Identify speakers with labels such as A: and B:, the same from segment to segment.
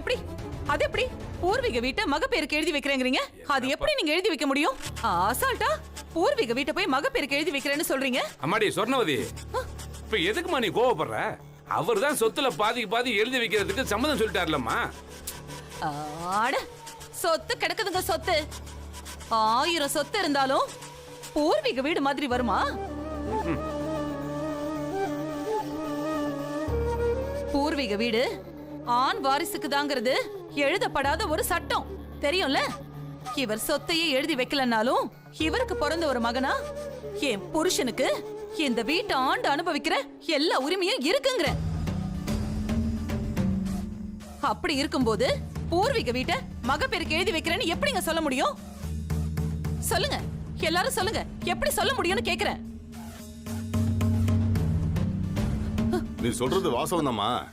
A: எப்படி? அது எப்படி? பூர்வீக வீட்டை மகப்பேருக்கு எழுதி வைக்கிறேங்கிறீங்க? அது எப்படி நீங்க எழுதி வைக்க முடியும்? அசால்ட்டா? பூர்வீக வீட்டை போய் மகப்பேருக்கு எழுதி வைக்கிறேன்னு சொல்றீங்க?
B: அம்மாடி சொர்ணவதி. இப்ப எதுக்குமா நீ கோவப்படுற? அவர் தான் சொத்துல பாதிக்கு பாதி எழுதி வைக்கிறதுக்கு சம்மதம் சொல்லிட்டார்லம்மா.
A: ஆட சொத்து கிடக்குதுங்க சொத்து. ஆயிரம் சொத்து இருந்தாலும் பூர்வீக வீடு மாதிரி வருமா? பூர்வீக வீடு ஆண் வாரிசுக்கு தாங்கிறது எழுதப்படாத ஒரு சட்டம். தெரியும்ல? இவர் சொத்தையே எழுதி வைக்கலனாலும் இவருக்கு பிறந்த ஒரு மகனா? என் புருஷனுக்கு இந்த வீட்டை ஆண்டு அனுபவிக்கிற எல்லா உரிமையும் இருக்குங்கிற. அப்படி இருக்கும்போது பூர்வீக வீட்டை மகப்பேருக்கு எழுதி வைக்கிறேன்னு எப்படிங்க சொல்ல முடியும்? சொல்லுங்க. எல்லாரும் சொல்லுங்க. எப்படி சொல்ல முடியும்னு கேக்குறேன்.
C: நீ சொல்றது வாசவம்தாம்மா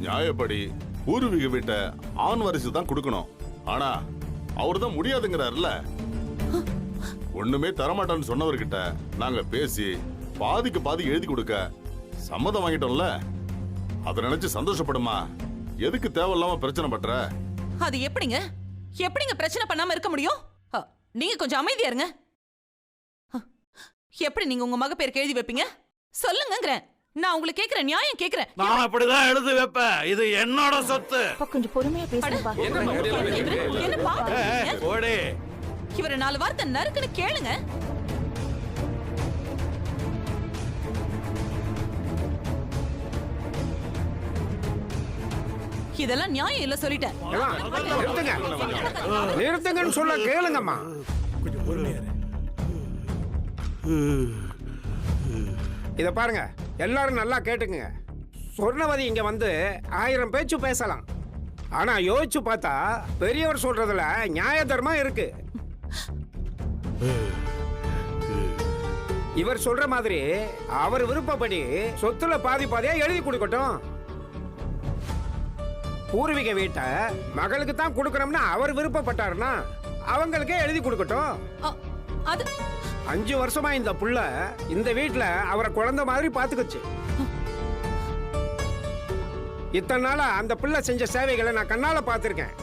C: நியாயப்படி பூர்வீக வீட்டை ஆண் வாரிசு தான் கொடுக்கணும். ஆனா அவர் தான் முடியாதுங்கிறாருல ஒண்ணுமே தரமாட்டான்னு சொன்னவர்கிட்ட நாங்க பேசி பாதிக்கு பாதி எழுதி கொடுக்க சம்மதம் வாங்கிட்டோம்ல. அதை நினைச்சு சந்தோஷப்படுமா? எதுக்கு தேவையில்லாம பிரச்சனை பண்ற?
A: அது எப்படிங்க? எப்படிங்க பிரச்சனை பண்ணாம இருக்க முடியும்? அ, நீங்க கொஞ்சம் அமைதியா இருங்க. அ, எப்படி நீங்க உங்க மகப்பேருக்கு எழுதி வைப்பீங்க? சொல்லுங்கங்கிறேன். நான் உங்களுக்கு கேக்குறேன் நியாயம் கேக்குறேன்.
D: நான் அப்படிதான் எழுதி வைப்பேன். இது என்னோட சொத்து.
E: அப்பா கொஞ்சம் பொறுமையா பேசுங்கப்பா?
A: என்ன பாக்குறீங்க
D: ஓடி
A: இவரை? நாலு வார்த்தை நறுக்குன்னு கேளுங்க. இதெல்லாம் நியாயம் இல்ல சொல்லிட்டேன்.
F: நிறுத்துங்க. நிறுத்துங்கன்னு சொல்ல கேளுங்கம்மா. இத பாருங்க. எல்லாரும் நல்லா கேட்டுக்குங்க. சொர்ணவதி இங்கே வந்து ஆயிரம் பேச்சு பேசலாம். ஆனால் யோசிச்சு பார்த்தா பெரியவர் சொல்றதுல நியாய தர்மம் இருக்கு. இவர் சொல்ற மாதிரி அவர் விருப்பப்படி சொத்துல பாதி பாதியா எழுதி கொடுக்கட்டும். பூர்வீக வீட்டை மகளுக்கு தான் கொடுக்கணும்னு அவர் விருப்பப்பட்டாருன்னா அவங்களுக்கே எழுதி கொடுக்கட்டும்.
A: அது
F: அஞ்சு வருஷமா இந்த புள்ள இந்த வீட்டுல அவரை குழந்தை மாதிரி பாத்துக்குச்சு இத்தனை நாளா அந்த புள்ள செஞ்ச சேவைகளை நான் கண்ணால பாத்திருக்கேன்